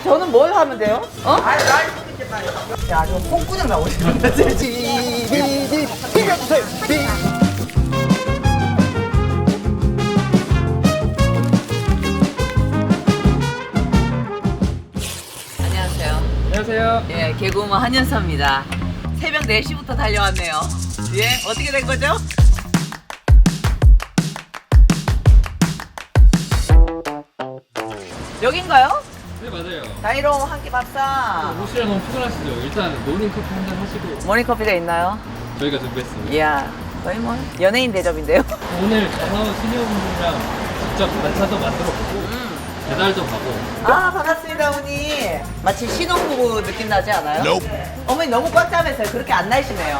아니 저는 뭘 하면 돼요? 어? 야, 저 콩구녕 나오시는데. 비비비 비벼주세요 비 안녕하세요. 안녕하세요. 예, 개구먼 한연서입니다. 새벽 4시부터 달려왔네요. 예, 어떻게 된 거죠? 여긴가요? 네 맞아요. 다이롱 한 끼 밥상. 오시라 너무 피곤하시죠? 일단 모닝 커피 한 잔 하시고 모닝커피가 있나요? 저희가 준비했습니다. 이야, 거의 뭐 연예인 대접인데요? 오늘 전화온 시니어분들이랑 직접 만차도 만들어보고 음. 배달도 가고 아, 반갑습니다, 어머니. 마치 신혼부부 느낌 나지 않아요? 어머니 너무 꽉 짜면서요. 그렇게 안 날씬해요.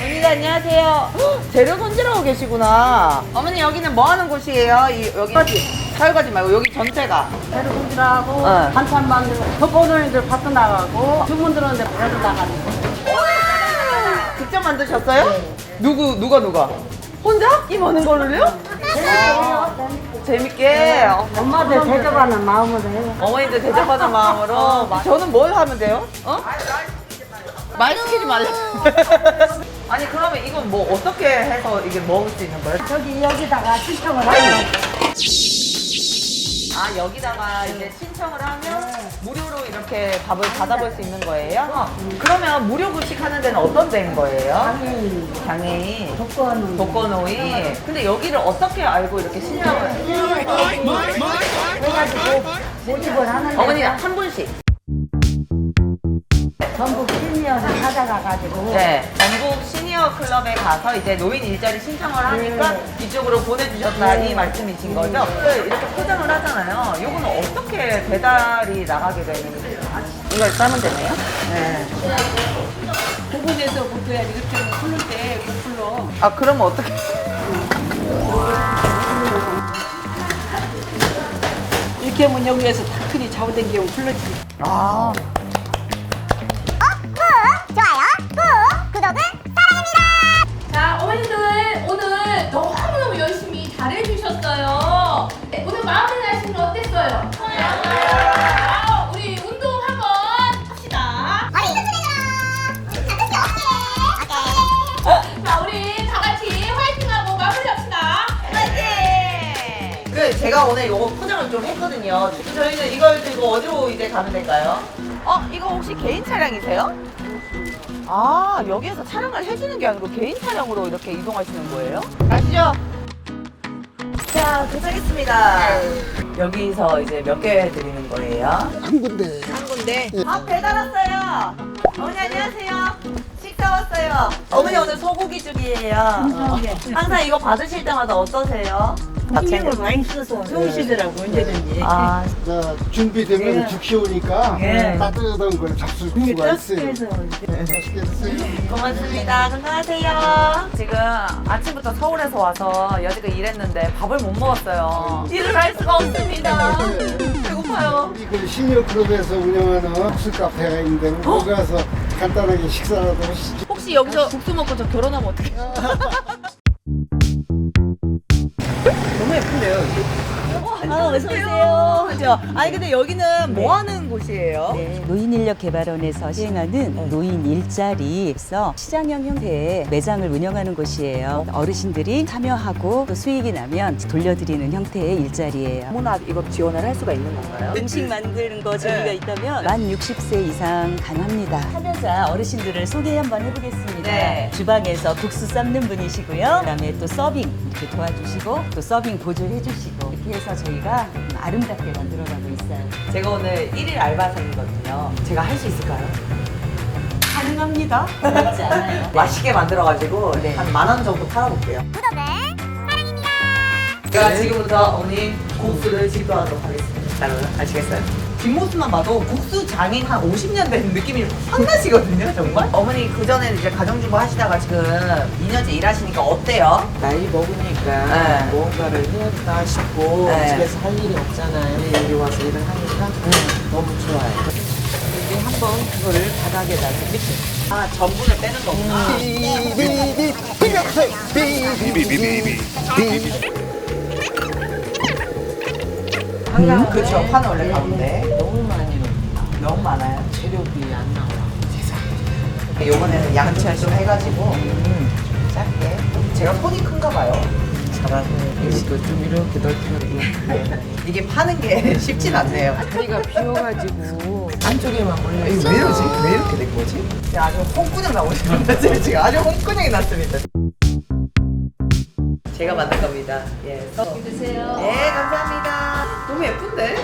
어머니, 안녕하세요. 헉, 재료 손질하고 계시구나. 어머니, 여기는 뭐 하는 곳이에요? 이, 여기. 설거지 말고, 여기 전체가. 재료 손질하고 네. 반찬 만들고 덮어놓은들 밥도 나가고 주문 들어오는데 배도 나가는 거. 직접 만드셨어요? 누구, 누가, 누가? 혼자? 이 많은 거를요? 재밌게. 어, 엄마들 대접하는 마음으로 해요. 어머니들 대접하는 마음으로. 저는 뭘 하면 돼요? 어? 말 시키지 말라. 아니, 그러면 이건 뭐 어떻게 해서 이게 먹을 수 있는 거예요? 저기 여기다가 신청을 하면 아, 여기다가 이제 신청을 하면 무료로 이렇게 밥을 받아볼 수 있는 거예요? 그러면 무료 급식 하는 데는 어떤 데인 거예요? 장애인. 독거는 독거노인. 근데 여기를 어떻게 알고 이렇게 신청을 해가지고 모집을 하는데 어머니 한 분씩. 전국 시니어를 찾아가가지고 네. 전국 시니어 클럽에 가서 이제 노인 일자리 신청을 하니까 이쪽으로 보내주셨다 이 말씀이신 거죠? 그 이렇게 포장을 하잖아요. 이거는 어떻게 배달이 나가게 되는 거예요? 이걸 싸면 되네요? 네. 부분에서 부터야 이렇게 풀을 때 풀로 아, 그러면 어떻게. 이렇게 하면 여기에서 다 크게 잡아당기면 풀러지. 아. 제가 오늘 요거 포장을 좀 했거든요. 저희는 이걸 들고 어디로 이제 가면 될까요? 어, 이거 혹시 개인 차량이세요? 아, 여기에서 촬영을 해주는 게 아니고 개인 차량으로 이렇게 이동하시는 거예요? 가시죠. 자, 도착했습니다. 여기서 이제 몇 개 드리는 거예요? 한 군데 한 군데. 아, 배달 왔어요. 어머니 안녕하세요. 식사 왔어요. 어머니 오늘 소고기 죽이에요. 어. 항상 이거 받으실 때마다 어떠세요? 신경을 많이 써서 좋으시더라고 언제든지. 아, 자, 준비되면 네. 죽 쉬우니까 네. 따뜻한 걸 잡술 수가 있어요 따뜻해서 네, 맛있게 드세요 고맙습니다. 건강하세요. 지금 아침부터 서울에서 와서 여지껏 일했는데 밥을 못 먹었어요. 일을 할 수가 없습니다. 배고파요. 우리 그 시니어 클럽에서 운영하는 국수 카페가 있는데 거기 가서 간단하게 식사라도 하시죠 혹시 여기서 국수 먹고 저 결혼하면 어떡해? 너무 예쁜데요? 아, 어서오세요. 그죠? 아니, 근데 여기는 뭐 하는 곳이에요? 네, 노인인력개발원에서 시행하는 노인 일자리에서 시장형 형태의 매장을 운영하는 곳이에요. 어르신들이 참여하고 또 수익이 나면 돌려드리는 형태의 일자리예요. 문화 이거 지원을 할 수가 있는 건가요? 음식 만드는 거 재미가 있다면 만 60세 이상 가능합니다. 참여자 어르신들을 소개 한번 해보겠습니다. 네. 주방에서 국수 삶는 분이시고요. 그다음에 또 서빙 이렇게 도와주시고 또 서빙 보조해주시고 해서 저희가 아름답게 만들어가고 있어요. 제가 오늘 1일 알바생이거든요. 제가 할 수 있을까요? 가능합니다. 어렵지 않아요. 맛있게 만들어가지고 한만 원 정도 팔아볼게요. 제가 지금부터 어머니 국수를 집도하도록 하겠습니다. 여러분 아시겠어요? 뒷모습만 봐도 국수 장인 한 50년 된 느낌이 확 나시거든요, 정말. 어머니 그 전에는 이제 가정주부 하시다가 지금 2년째 일하시니까 어때요? 나이 먹으니까 네. 무언가를 해야겠다 싶고 네. 집에서 할 일이 없잖아요. 여기 와서 일을 하니까 너무 좋아요. 이제 한번 그거를 바닥에다가 밑에 아, 전분을 빼는 거구나. 비비비 비벼주세요 비비 비비 음. 그렇죠. 파는 원래 가운데. 너무 많이 넣어. 너무 많아요. 재료비 안 나와. 세상에. 요번에는 양치 좀 해가지고 음. 짧게. 제가 손이 큰가 봐요. 잘하세요. 이것도 좀 이렇게 넓혀놓고. 이게 파는 게 쉽진 않네요. 다리가 비어가지고 안쪽에만 몰려 이거 왜 이러지? 왜 이렇게 된 거지? 제가 아주 홍꾸냥 나오시는데 지금 아주 홍꾸냥이 났습니다. 제가 만든 겁니다. 예. 드세요. 예, 감사합니다. 너무 예쁜데?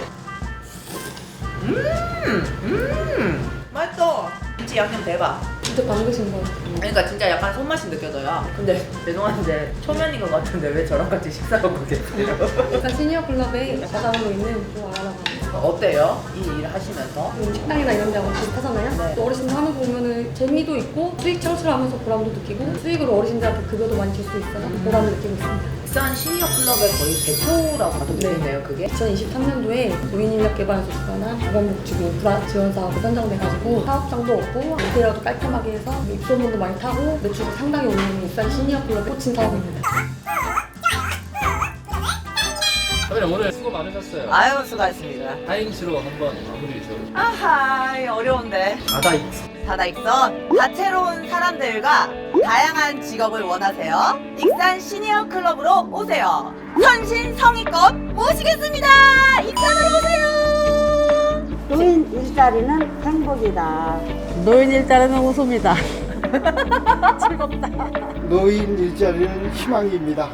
음, 음, 맛있어. 김치 양념 대박. 진짜 담그신 거. 그러니까 진짜 약간 손맛이 느껴져요. 근데 죄송한데 초면인 것 같은데 왜 저랑 같이 식사하고 계세요? 일단 시니어 클럽에 바닥으로 있는 또 알아봤어요. 어때요? 이 일 하시면서? 식당이나 이런 데하고 비슷하잖아요. 네. 또 어르신들 하는 거 보면은 재미도 있고 수익 창출하면서 보람도 느끼고 수익으로 어르신들한테 급여도 많이 줄 수 있어서 보람을 느끼고 있습니다. 부산 시니어 클럽의 거의 대표라고 봐도 되겠네요, 그게. 2023년도에 노인인력개발에서 주관한 보건복지부 인프라 지원 사업에 선정돼가지고 사업장도 없고 인테리어도 깔끔하게 해서 입소문도 많이 타고 매출이 상당히 오르는 일산 시니어 클럽 꽂힌 사업입니다. 선배님 오늘 수고 많으셨어요. 아유, 수고하셨습니다. 다행시로 한번 마무리 좀. 아하, 어려운데. 바다 익. 다다익선 다채로운 사람들과 다양한 직업을 원하세요. 익산 시니어 클럽으로 오세요. 선신 성의껏 모시겠습니다. 익산으로 오세요. 노인 일자리는 행복이다. 노인 일자리는 웃음이다. 즐겁다. 노인 일자리는 희망입니다.